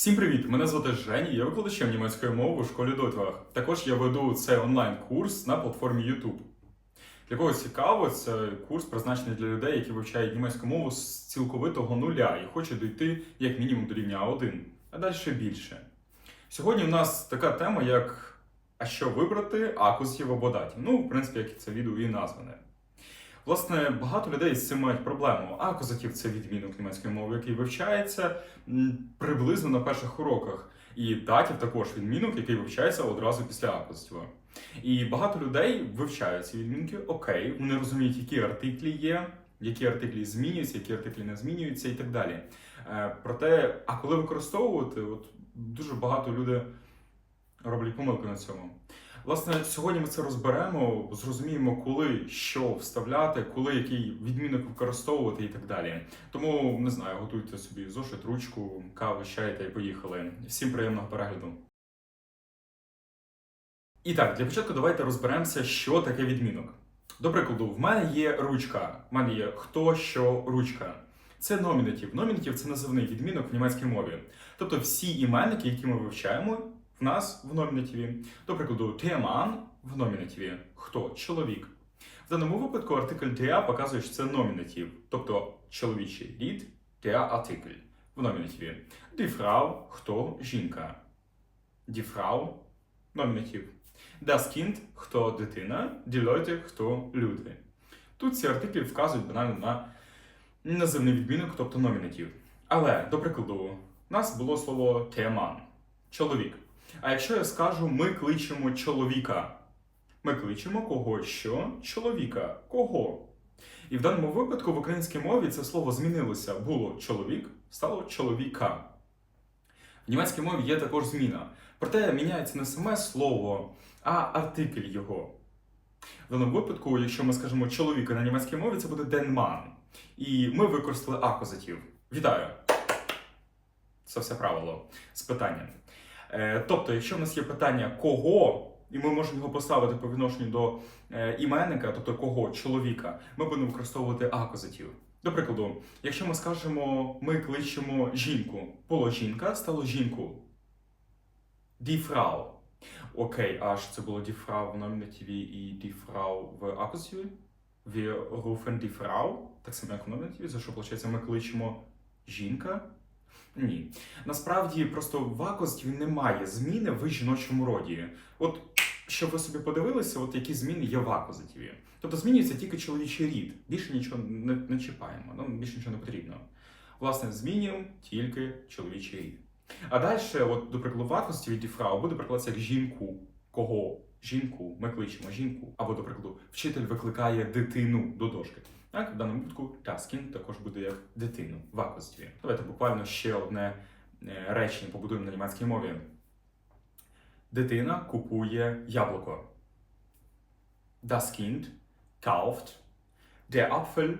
Всім привіт! Мене звати Женя, я викладачем німецької мови у школі Дойтвах. Також я веду цей онлайн-курс на платформі YouTube. Для кого цікаво, це курс призначений для людей, які вивчають німецьку мову з цілковитого нуля і хочуть дійти як мінімум до рівня А1, а далі більше. Сьогодні у нас така тема, як а що вибрати акузів або датів. Ну, в принципі, як це відео і назване. Власне, багато людей з цим мають проблему. Акузатів це відмінок німецької мови, який вивчається приблизно на перших уроках. І датів також відмінок, який вивчається одразу після акузатива. І багато людей вивчають ці відмінки, окей, вони розуміють, які артиклі є, які артиклі змінюються, які артиклі не змінюються і так далі. Е, Проте, а коли використовувати, от дуже багато людей роблять помилки на цьому. Власне, сьогодні ми це розберемо, зрозуміємо, коли що вставляти, коли який відмінок використовувати і так далі. Тому не знаю, готуйте собі зошит, ручку, каву, чай та й поїхали. Всім приємного перегляду. І так, для початку давайте розберемося, що таке відмінок. До прикладу, в мене є ручка. В мене є хто, що, ручка. Це номінатив. Номінатив це називний відмінок в німецькій мові. Тобто всі іменники, які ми вивчаємо, в нас в номінативі. До прикладу, der в номінативі. Хто? Чоловік. В даному випадку артикль der показує, що це номінатив, тобто чоловічий рід, der артикль в номінативі. Frau – хто? Жінка. Frau – номінатив. Das Kind – хто дитина, die Leute – хто люди. Тут ці артиклі вказують банально на називний відмінок, тобто номінатив. Але, до прикладу, у нас було слово der чоловік. А якщо я скажу ми кличемо чоловіка, ми кличемо кого що? Чоловіка. Кого? І в даному випадку в українській мові це слово змінилося. Було чоловік, стало чоловіка. В німецькій мові є також зміна. Проте міняється не саме слово, а артикль його. В даному випадку, якщо ми скажемо чоловіка на німецькій мові, це буде денман. І ми використали акузатив. Вітаю! Це все правило з питанням. Е, Тобто, якщо в нас є питання кого, і ми можемо його поставити по відношенню до е, іменника, тобто кого чоловіка, ми будемо використовувати акузатив. До прикладу, якщо ми скажемо, ми кличемо жінку, було жінка, стало жінку. Frau. Окей, а що це було Frau в номінативі і Frau в акузативі? Wir rufen die так само як в номінативі, за що, виходить, ми кличемо жінка. Ні. Насправді просто в акузативі немає зміни в жіночому роді. От щоб ви собі подивилися, от які зміни є в акузативі. Тобто змінюється тільки чоловічий рід. Більше нічого не, не чіпаємо, нам більше нічого не потрібно. Власне, змінюємо тільки чоловічий рід. А далі, от, до прикладу, в акузативі діфрау буде прикладатися як жінку. Кого? Жінку, ми кличемо жінку. Або, до прикладу, вчитель викликає дитину до дошки. Так, в даному випадку таскін також буде як дитину в акузативі. Давайте буквально ще одне е, речення побудуємо на німецькій мові. Дитина купує яблуко. Das Kind kauft der Apfel.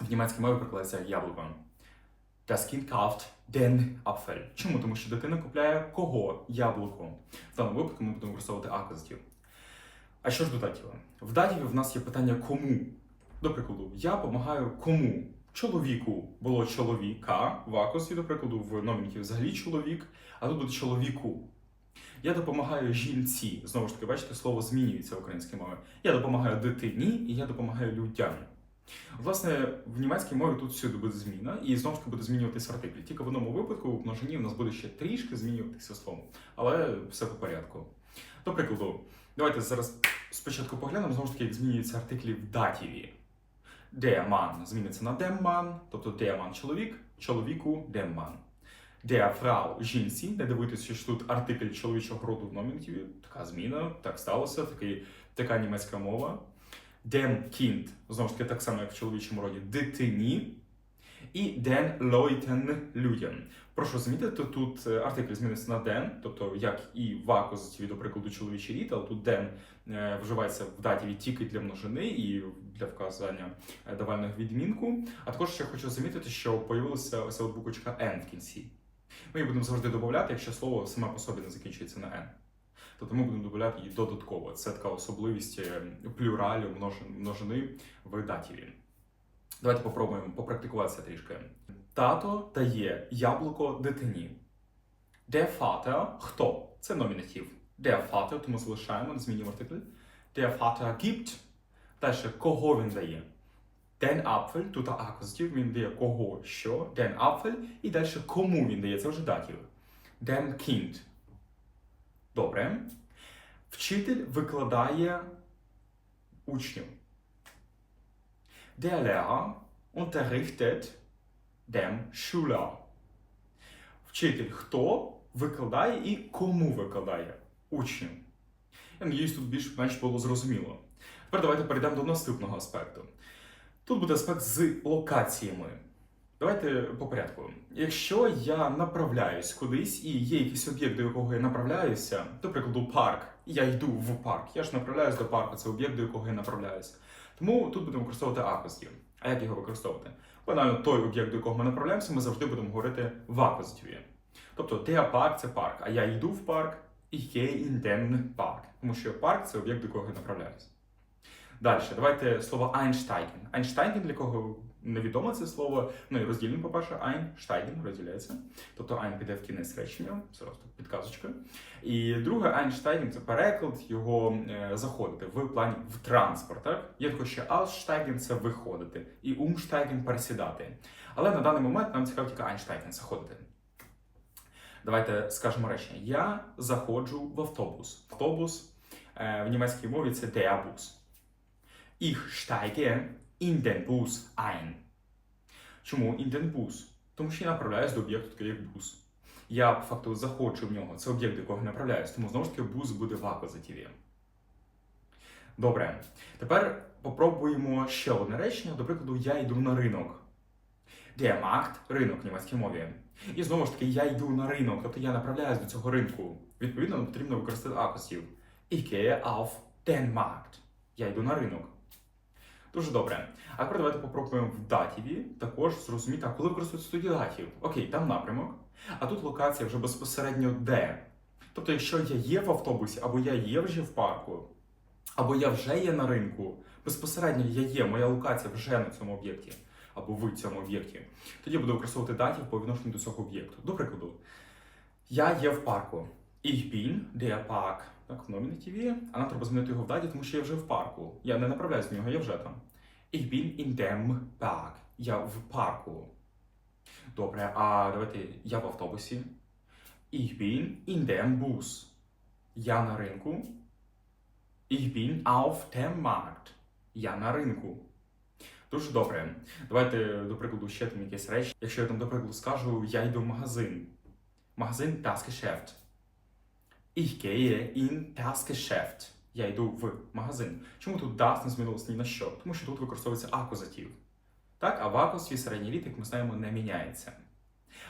В німецькій мові перекладається як яблуко. Das Kind kauft den Apfel. Чому? Тому що дитина купляє кого? Яблуко. В даному випадку ми будемо використовувати акузатив. А що ж до датіва? В датіві в нас є питання кому. До прикладу, я допомагаю кому? Чоловіку було чоловіка в акузі, до прикладу, в номінативі взагалі чоловік, а тут буде чоловіку. Я допомагаю жінці. Знову ж таки, бачите, слово змінюється в українській мові. Я допомагаю дитині і я допомагаю людям. Власне, в німецькій мові тут всюди буде зміна, і знову ж таки буде змінюватися артикль. Тільки в одному випадку в множині в нас буде ще трішки змінюватися слово. Але все по порядку. До прикладу, давайте зараз спочатку поглянемо знову ж таки, як змінюються артиклі в датіві. Mann зміниться на демман, тобто деман чоловік, чоловіку демман. Деафрау жінці, не дивитися, що тут артикль чоловічого роду в номінативі. Така зміна, так сталося, такий, така німецька мова. Дем Kind, знову ж таки, так само, як в чоловічому роді, дитині. І den Leuten людям. Прошу замітити, тут е, артикль зміниться на den, тобто як і в акузативі, до прикладу, чоловічий рід, але тут den е, вживається в датіві тільки для множини і для вказання е, давального відмінку. А також ще хочу замітити, що появилася ось от буквочка N в кінці. Ми її будемо завжди додати, якщо слово саме по собі не закінчується на N. Тобто ми будемо додати її додатково. Це така особливість плюралю множини в датіві. Давайте попробуємо попрактикуватися трішки. Тато дає яблуко дитині. Der Vater – хто? Це номінатив. Der Vater, тому залишаємо, змінюємо артикль. Der Vater gibt. Далі, кого він дає? Den Apfel, тут акузатив, він дає кого, що, den Apfel, і далі кому він дає, це вже датів. Den Kind. Добре. Вчитель викладає учню. Der Lehrer unterrichtet dem Schüler. Вчитель хто викладає і кому викладає учню. Я надіюсь, тут більш-менш було зрозуміло. Тепер давайте перейдемо до наступного аспекту. Тут буде аспект з локаціями. Давайте по порядку. Якщо я направляюсь кудись і є якийсь об'єкт, до якого я направляюся, до прикладу, парк, і я йду в парк. Я ж направляюсь до парку, це об'єкт, до якого я направляюсь. Тому тут будемо використовувати акузів. А як його використовувати? Банально той об'єкт, до якого ми направляємося, ми завжди будемо говорити в акузитиві. Тобто der парк це парк, а я йду в парк, і є den Park. Тому що парк це об'єкт, до якого я направляюсь. Далі, давайте слово einsteigen. Einsteigen, для кого невідомо це слово, ну і роздільним, по-перше, einsteigen розділяється. Тобто ein піде в кінець речення, це просто підказочка. І друге, einsteigen – це переклад його е, заходити в плані в транспорт. Так? Є також ще aussteigen – це виходити, і umsteigen – пересідати. Але на даний момент нам цікаво тільки einsteigen – заходити. Давайте скажемо речення. Я заходжу в автобус. Автобус е, в німецькій мові це der Bus. Ich steige Bus ein. Чому Bus? Тому що я направляюсь до об'єкту, такий як бус. Я по факту заходжу в нього. Це об'єкт, до якого я направляюсь, тому знову ж таки бус буде в акузативі. Добре. Тепер попробуємо ще одне речення. До прикладу, я йду на ринок. Der Markt – ринок в німецькій мові. І знову ж таки, я йду на ринок, тобто я направляюсь до цього ринку. Відповідно, потрібно використати акусів. Ich auf den Markt. Я йду на ринок. Дуже добре. А тепер давайте попробуємо в датіві також зрозуміти, а коли використовується тоді датів. Окей, там напрямок, а тут локація вже безпосередньо де. Тобто, якщо я є в автобусі, або я є вже в парку, або я вже є на ринку, безпосередньо я є, моя локація вже на цьому об'єкті, або в цьому об'єкті, тоді я буду використовувати датів по відношенню до цього об'єкту. До прикладу, я є в парку. Ich bin der Park. Так, в номінативі, а нам треба змінити його в даті, тому що я вже в парку. Я не направляюсь в нього, я вже там. Ich bin in dem Park. Я в парку. Добре, а давайте я в автобусі. Ich bin in dem Bus. Я на ринку. Ich bin auf dem Markt. Я на ринку. Дуже добре. Давайте, до прикладу, ще там якесь речі. Якщо я там, до прикладу, скажу, я йду в магазин. Магазин das Geschäft. Ich gehe in das Geschäft. Я йду в магазин. Чому тут das не змінилося ні на що? Тому що тут використовується акузатив. Так, а в акузі середній літ, як ми знаємо, не міняється.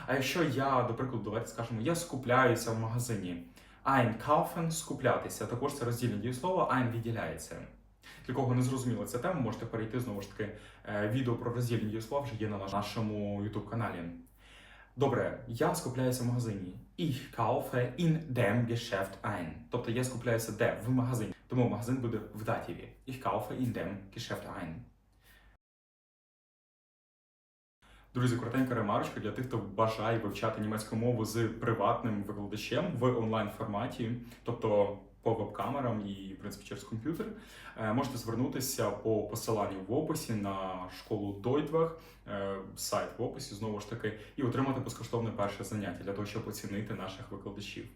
А якщо я, до прикладу, давайте скажемо, я скупляюся в магазині. Einkaufen – скуплятися. Також це роздільне дієслово, ein відділяється. Для кого не зрозуміла ця тема, можете перейти знову ж таки. е, Відео про роздільні дієслова вже є на нашому YouTube каналі. Добре, я скупляюся в магазині. Ich kaufe in dem Geschäft ein. Тобто я скупляюся де? В магазині. Тому магазин буде в датіві. Ich kaufe in dem Geschäft ein. Друзі, коротенька ремарочка для тих, хто бажає вивчати німецьку мову з приватним викладачем в онлайн форматі, тобто по веб-камерам і, в принципі, через комп'ютер. Е, Можете звернутися по посиланню в описі на школу Дойтвах, сайт в описі знову ж таки, і отримати безкоштовне перше заняття для того, щоб оцінити наших викладачів.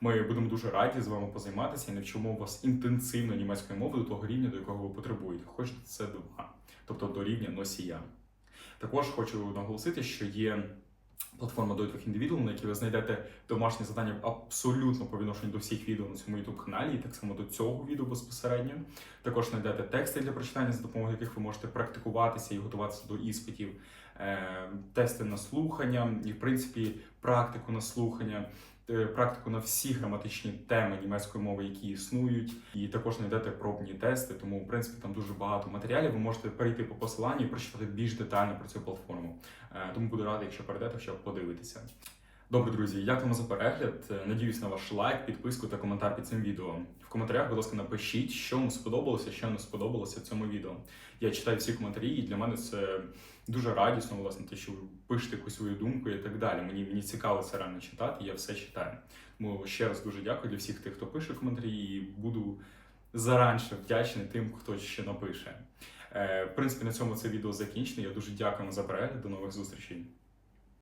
Ми будемо дуже раді з вами позайматися і навчимо вас інтенсивно німецькою мовою до того рівня, до якого ви потребуєте. Хочете це два, тобто до рівня носія. Також хочу наголосити, що є платформа Дойтвах Individual, на якій ви знайдете домашні завдання абсолютно по відношенню до всіх відео на цьому youtube каналі, і так само до цього відео безпосередньо. Також знайдете тексти для прочитання, за допомогою яких ви можете практикуватися і готуватися до іспитів, е, тести на слухання, і в принципі практику на слухання. Е, Практику на всі граматичні теми німецької мови, які існують, і також знайдете пробні тести. Тому, в принципі, там дуже багато матеріалів. Ви можете перейти по посиланню і прочитати більш детально про цю платформу. Е, Тому буду радий, якщо перейдете, щоб подивитися. Добре, друзі, дякуємо за перегляд. Е, Надіюсь на ваш лайк, підписку та коментар під цим відео. В коментарях, будь ласка, напишіть, що вам сподобалося, що не сподобалося в цьому відео. Я читаю всі коментарі, і для мене це дуже радісно, власне, те, що ви пишете якусь свою думку і так далі. Мені, мені цікаво це реально читати, я все читаю. Тому ще раз дуже дякую для всіх тих, хто пише коментарі, і буду заранше вдячний тим, хто ще напише. Е, в принципі, на цьому це відео закінчено. Я дуже дякую за перегляд. До нових зустрічей.